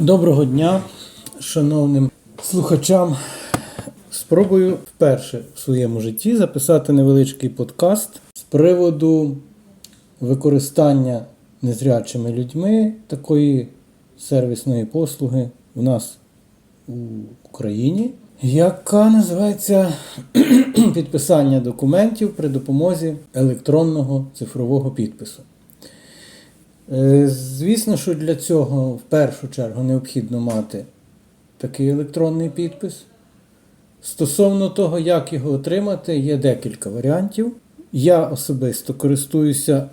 Доброго дня, шановним слухачам. Спробую вперше в своєму житті записати невеличкий подкаст з приводу використання незрячими людьми такої сервісної послуги у нас у Україні, яка називається підписання документів при допомозі електронного цифрового підпису. Е, Звісно, що для цього в першу чергу необхідно мати такий електронний підпис. Стосовно того, як його отримати, є декілька варіантів. Я особисто користуюся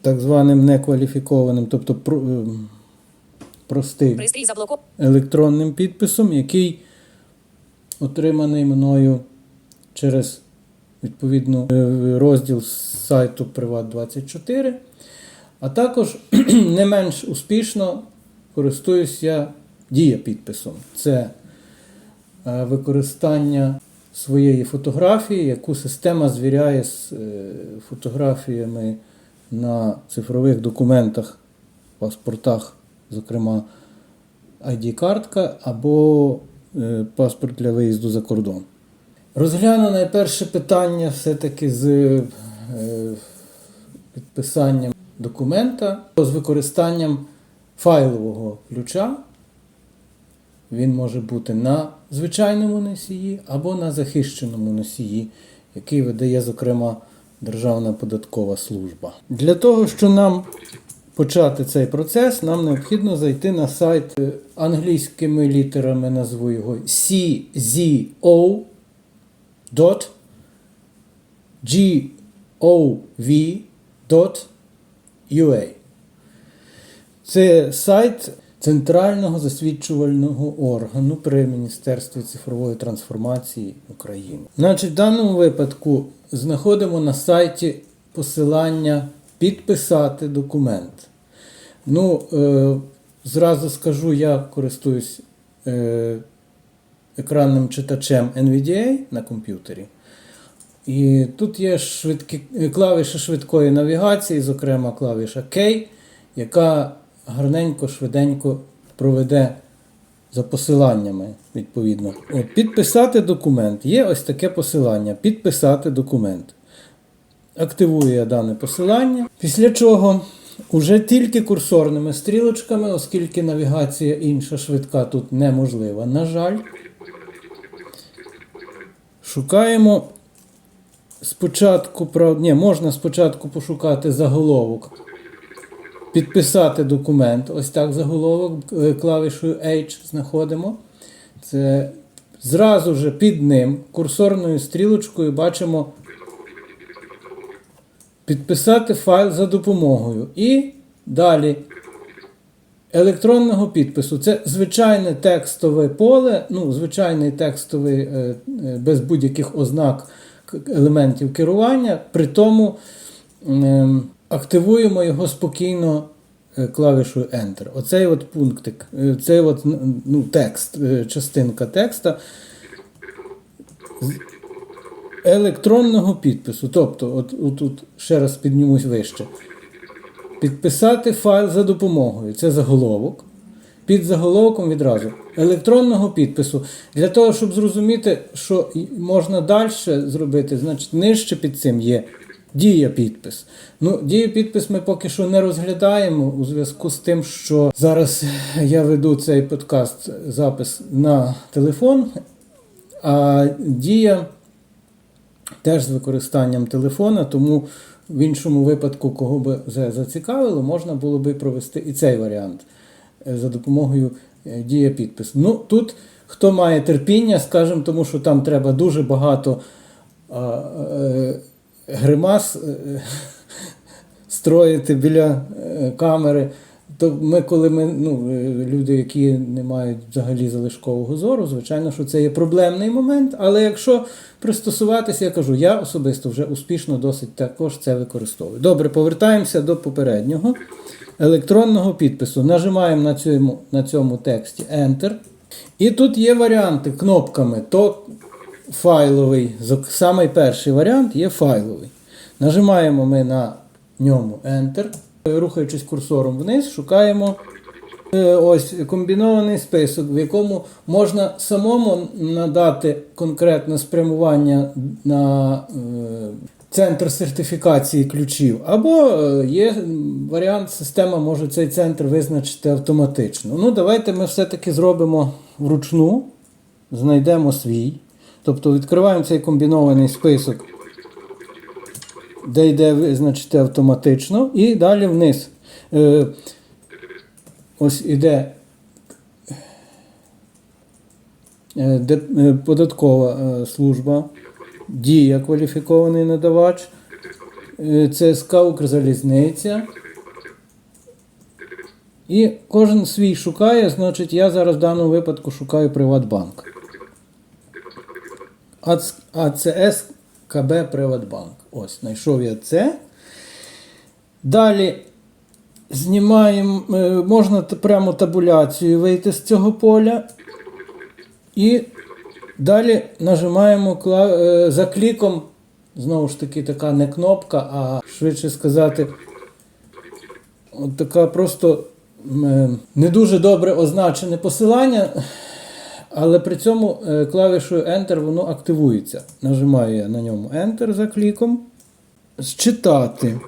так званим некваліфікованим, тобто ем, простим електронним підписом, який отриманий мною через відповідно е, розділ з сайту Приват24. А також не менш успішно користуюся дія підписом. Це е, використання своєї фотографії, яку система звіряє з е, фотографіями на цифрових документах, паспортах, зокрема ID-картка або е, паспорт для виїзду за кордон. Розгляну найперше питання все-таки з підписанням документа з використанням файлового ключа. Він може бути на звичайному носії або на захищеному носії, який видає, зокрема, Державна податкова служба. Для того, щоб нам почати цей процес, нам необхідно зайти на сайт е, англійськими літерами, назву його czo.gov.ua. Це сайт Центрального засвідчувального органу при Міністерстві цифрової трансформації України. Значить, в даному випадку знаходимо на сайті посилання підписати документ. Ну, е, зразу скажу, я користуюсь е, екранним читачем NVDA на комп'ютері. І тут є швидкі, клавіша швидкої навігації, зокрема клавіша K, яка гарненько, швиденько проведе за посиланнями, відповідно. Підписати документ. Є ось таке посилання. Підписати документ. Активую я дане посилання. Після чого уже тільки курсорними стрілочками, оскільки навігація інша швидка тут неможлива, на жаль. Шукаємо спочатку. Ні, можна спочатку пошукати заголовок. Підписати документ. Ось так заголовок е, клавішою H знаходимо. Це зразу же під ним курсорною стрілочкою бачимо підписати файл за допомогою. І далі електронного підпису. Це звичайне текстове поле, ну, звичайний текстовий е, е, без будь-яких ознак елементів керування. При тому ем, активуємо його спокійно е, клавішою Enter. Оцей от пунктик, е, цей от ну, текст, е, частинка текста електронного підпису. Тобто, от, от, от ще раз піднімусь вище. Підписати файл за допомогою. Це заголовок. Під заголовком відразу електронного підпису. Для того, щоб зрозуміти, що можна далі зробити, значить нижче під цим є дія підпис. Ну, дію підпис ми поки що не розглядаємо у зв'язку з тим, що зараз я веду цей подкаст запис на телефон, а дія теж з використанням телефона, тому в іншому випадку, кого би зацікавило, можна було би провести і цей варіант за допомогою е, дія підпис. Ну, тут хто має терпіння, скажімо, тому що там треба дуже багато е, гримас е, строїти біля е, камери. То ми, коли ми, ну, е, люди, які не мають взагалі залишкового зору, звичайно, що це є проблемний момент. Але якщо пристосуватися, я кажу, я особисто вже успішно досить також це використовую. Добре, повертаємося до попереднього електронного підпису. Нажимаємо на цьому, на цьому тексті Enter. І тут є варіанти кнопками. То файловий, самий перший варіант є файловий. Нажимаємо ми на ньому Enter. Рухаючись курсором вниз, шукаємо Е, Ось комбінований список, в якому можна самому надати конкретне спрямування на е, центр сертифікації ключів, або е, є варіант, система може цей центр визначити автоматично. Ну, давайте ми все-таки зробимо вручну, знайдемо свій. Тобто відкриваємо цей комбінований список, де йде визначити автоматично, і далі вниз. Е, Ось іде е, податкова служба, дія кваліфікований надавач, е, ЦСК Укрзалізниця. І кожен свій шукає, значить, я зараз в даному випадку шукаю Приватбанк. АЦС КБ Приватбанк. Ось, знайшов я це. Далі знімаємо, е, можна прямо табуляцію вийти з цього поля. І далі нажимаємо е, за кліком. Знову ж таки, така не кнопка, а швидше сказати, от така просто е, не дуже добре означене посилання, але при цьому е, клавішою Enter воно активується. Нажимаю я на ньому Enter за кліком. Зчитати.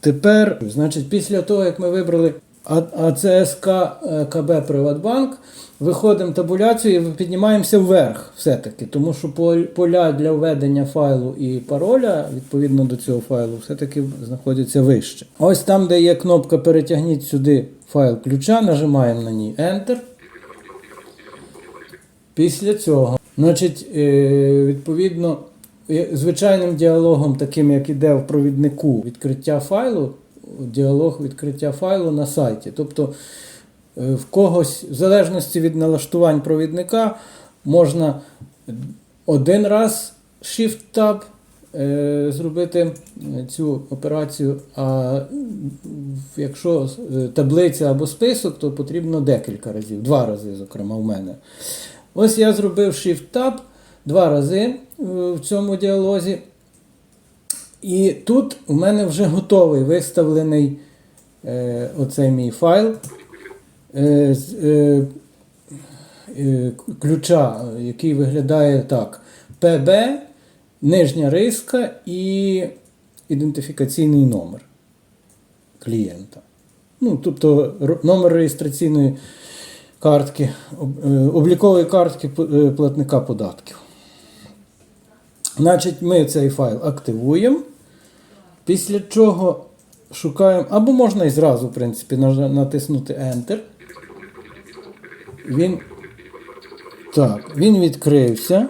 Тепер, значить, після того, як ми вибрали АЦСК е, КБ Приватбанк, виходимо табуляцію і піднімаємося вверх все-таки, тому що поля для введення файлу і пароля відповідно до цього файлу все-таки знаходяться вище. Ось там, де є кнопка Перетягніть сюди файл ключа, нажимаємо на ній Enter. Після цього, значить, е, відповідно, е, звичайним діалогом, таким як іде в провіднику відкриття файлу, діалог відкриття файлу на сайті. Тобто е, в когось, в залежності від налаштувань провідника, можна один раз Shift-Tab е, зробити цю операцію, а якщо е, таблиця або список, то потрібно декілька разів, два рази, зокрема, в мене. Ось я зробив Shift-Tab два рази е, в цьому діалозі. І тут у мене вже готовий виставлений е, оцей мій файл е, з е, е, ключа, який виглядає так: PB, нижня риска і ідентифікаційний номер клієнта. Ну, тобто номер реєстраційної картки, е, облікової картки е, платника податків. Значить, ми цей файл активуємо. Після чого шукаємо, або можна і зразу, в принципі, натиснути Enter. Він, так, він відкрився.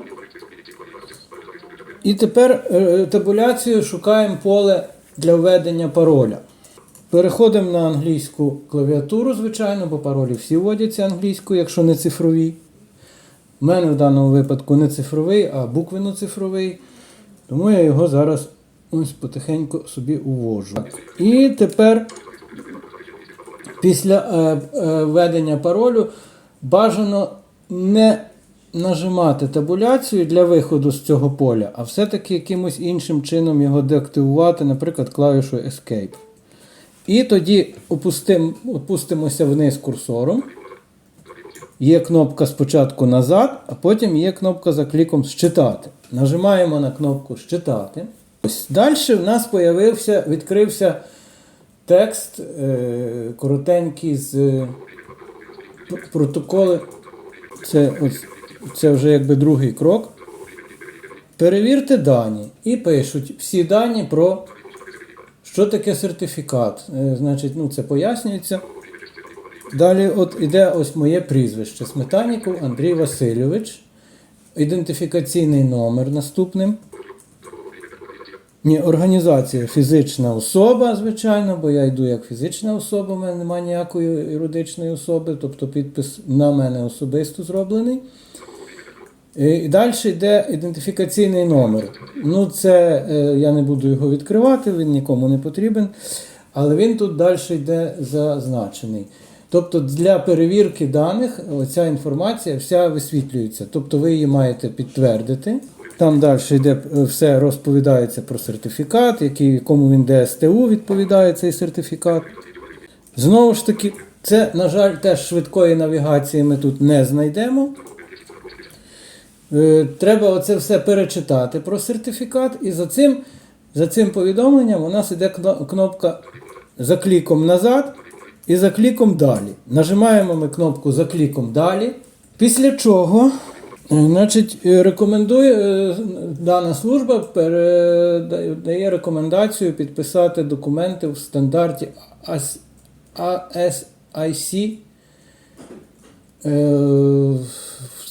І тепер е, табуляцію шукаємо поле для введення пароля. Переходимо на англійську клавіатуру, звичайно, бо паролі всі вводяться англійською, якщо не цифрові. У мене в даному випадку не цифровий, а буквенно-цифровий. Тому я його зараз ось потихеньку собі увожу. І тепер після е, е, введення паролю бажано не нажимати табуляцію для виходу з цього поля, а все-таки якимось іншим чином його деактивувати, наприклад, клавішою Escape. І тоді опустим, опустимося вниз курсором. Є кнопка спочатку назад, а потім є кнопка за кліком Считати. Нажимаємо на кнопку Считати. Ось далі в нас появився, відкрився текст е, коротенький з е, протоколи. Це, ось, це вже якби другий крок. Перевірте дані і пишуть всі дані про що таке сертифікат. Е, Значить, ну це пояснюється. Далі от іде ось моє прізвище. Сметаніков Андрій Васильович. Ідентифікаційний номер наступним. Ні, організація фізична особа, звичайно, бо я йду як фізична особа, у мене немає ніякої юридичної особи, тобто підпис на мене особисто зроблений. Е, І далі йде ідентифікаційний номер. Ну, це е, я не буду його відкривати, він нікому не потрібен. Але він тут далі йде зазначений. Тобто для перевірки даних ця інформація вся висвітлюється. Тобто ви її маєте підтвердити. Там далі йде е, все розповідається про сертифікат, який, якому він ДСТУ відповідає цей сертифікат. Знову ж таки, це, на жаль, теж швидкої навігації ми тут не знайдемо. Е, Треба оце все перечитати про сертифікат, і за цим, за цим повідомленням у нас іде кнопка за кліком назад і за кліком далі. Нажимаємо ми кнопку за кліком далі. Після чого, е, значить, е, рекомендує е, дана служба передає рекомендацію підписати документи в стандарті AS ASIC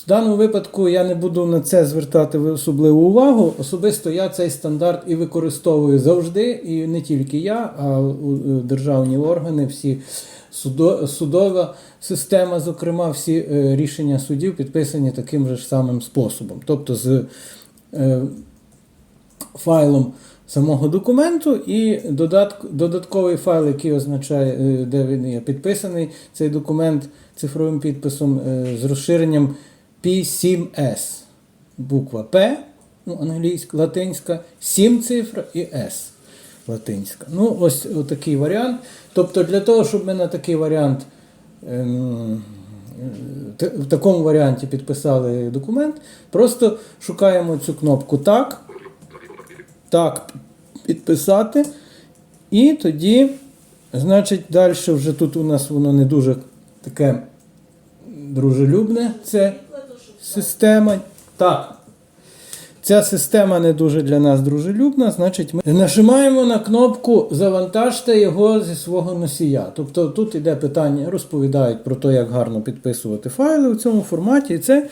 В даному випадку я не буду на це звертати особливу увагу. Особисто я цей стандарт і використовую завжди, і не тільки я, а у державні органи, всі судова система, зокрема, всі е, рішення судів підписані таким же ж самим способом. Тобто з е, файлом самого документу і додатк, додатковий файл, який означає, е, де він є підписаний, цей документ цифровим підписом е, з розширенням P7S. Буква P, ну, англійська, латинська, 7 цифр і S латинська. Ну, ось такий варіант. Тобто, для того, щоб ми на такий варіант. ем, в такому варіанті підписали документ, просто шукаємо цю кнопку так, так, підписати, і тоді, значить, далі вже тут у нас воно не дуже таке дружелюбне, це система. Так. Ця система не дуже для нас дружелюбна, значить, ми нажимаємо на кнопку Завантажте його зі свого носія. Тобто тут іде питання, розповідають про те, як гарно підписувати файли у цьому форматі. І це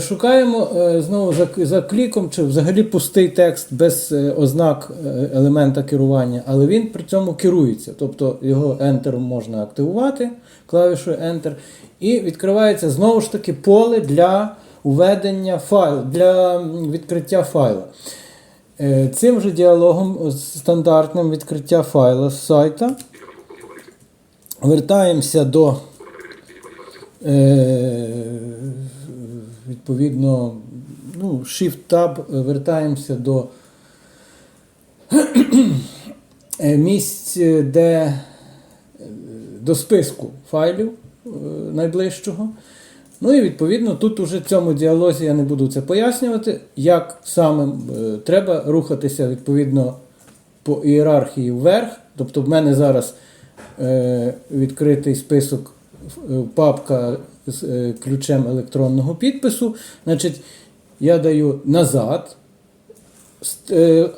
шукаємо е, знову за, кліком, чи взагалі пустий текст без е, ознак е, елемента керування, але він при цьому керується. Тобто його Enter можна активувати клавішою Enter. І відкривається знову ж таки поле для введення файлу, для відкриття файла. Е, Цим же діалогом стандартним відкриття файла з сайта вертаємося до е, відповідно ну, Shift-Tab, е, вертаємося до е, місць, де е, до списку файлів найближчого. Ну і відповідно тут уже в цьому діалозі я не буду це пояснювати, як саме треба рухатися відповідно по ієрархії вверх. Тобто в мене зараз відкритий список папка з е, ключем електронного підпису. Значить, я даю назад. Е,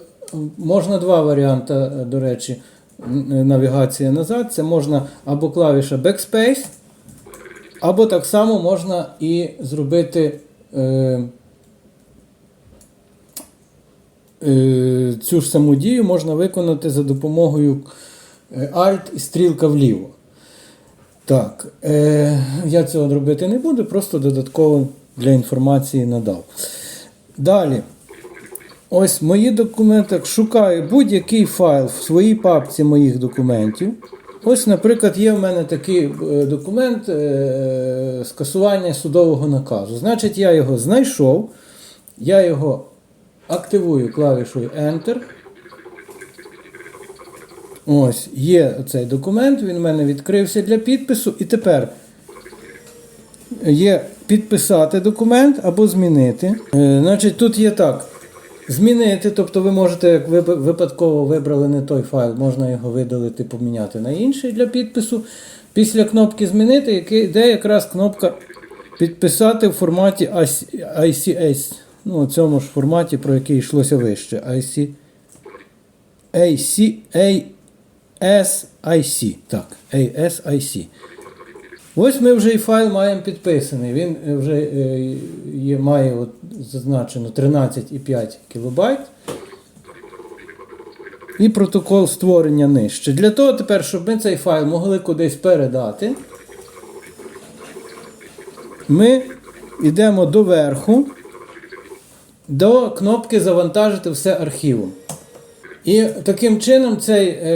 Можна два варіанти, е, до речі, навігація назад. Це можна або клавіша Backspace, або так само можна і зробити цю ж саму дію можна виконати за допомогою Alt і стрілка вліво. Так, е, я цього робити не буду, просто додатково для інформації надав. Далі. Ось мої документи. Шукаю будь-який файл в своїй папці моїх документів. Ось, наприклад, є в мене такий е, документ е, скасування судового наказу. Значить, я його знайшов, я його активую клавішою Enter. Ось, є цей документ, він в мене відкрився для підпису. І тепер є підписати документ або змінити. Е, значить, тут є так. Змінити, тобто ви можете, як ви випадково вибрали не той файл, можна його видалити, поміняти на інший для підпису. Після кнопки Змінити, яке- йде якраз кнопка Підписати в форматі ICS. Ну, у цьому ж форматі, про який йшлося вище. IC, ASIC. Так, ASIC. Ось ми вже і файл маємо підписаний. Він е, вже е, є, має от зазначено 13,5 кБ. І протокол створення нижче. Для того тепер, щоб ми цей файл могли кудись передати, ми йдемо до верху, до кнопки Завантажити все архівом. І таким чином цей е,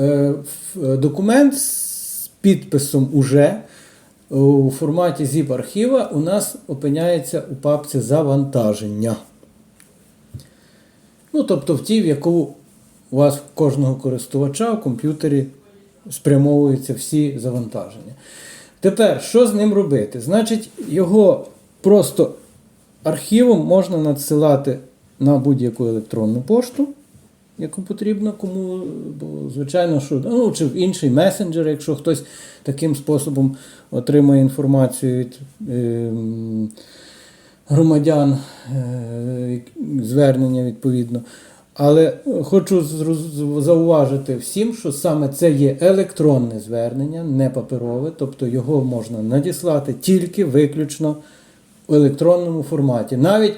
е, документ з підписом уже у форматі zip архіва у нас опиняється у папці завантаження. Ну, тобто в тій, в яку у вас кожного користувача в комп'ютері спрямовуються всі завантаження. Тепер, що з ним робити? Значить, його просто архівом можна надсилати на будь-яку електронну пошту, яку потрібно кому, бо звичайно, що ну, чи в інший месенджер, якщо хтось таким способом отримує інформацію від ем, громадян, е, звернення відповідно. Але хочу зауважити всім, що саме це є електронне звернення, не паперове, тобто його можна надіслати тільки виключно в електронному форматі. Навіть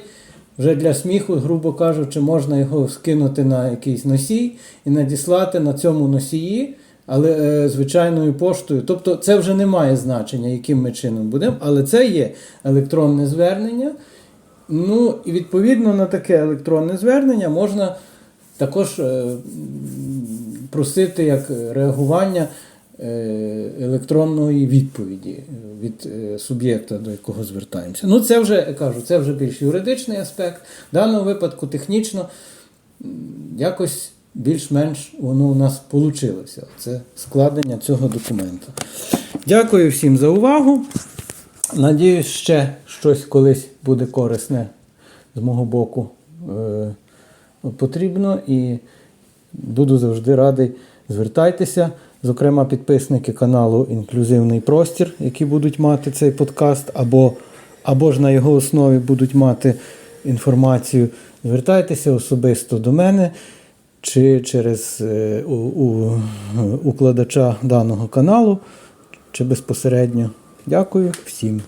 вже для сміху, грубо кажучи, можна його скинути на якийсь носій і надіслати на цьому носії, але е, звичайною поштою. Тобто це вже не має значення, яким ми чином будемо, але це є електронне звернення. Ну, і відповідно на таке електронне звернення можна також е, просити як реагування електронної відповіді е, від е, суб'єкта, до якого звертаємося. Ну, це вже кажу, це вже більш юридичний аспект. В даному випадку технічно якось більш-менш воно у нас вийшло. Це складення цього документу. Дякую всім за увагу. Надіюсь, ще щось колись буде корисне з мого боку е, потрібно і буду завжди радий. Звертайтеся, зокрема, підписники каналу Інклюзивний Простір, які будуть мати цей подкаст, або, або ж на його основі будуть мати інформацію. Звертайтеся особисто до мене чи через е, у, у, укладача даного каналу, чи безпосередньо. Дякую всім.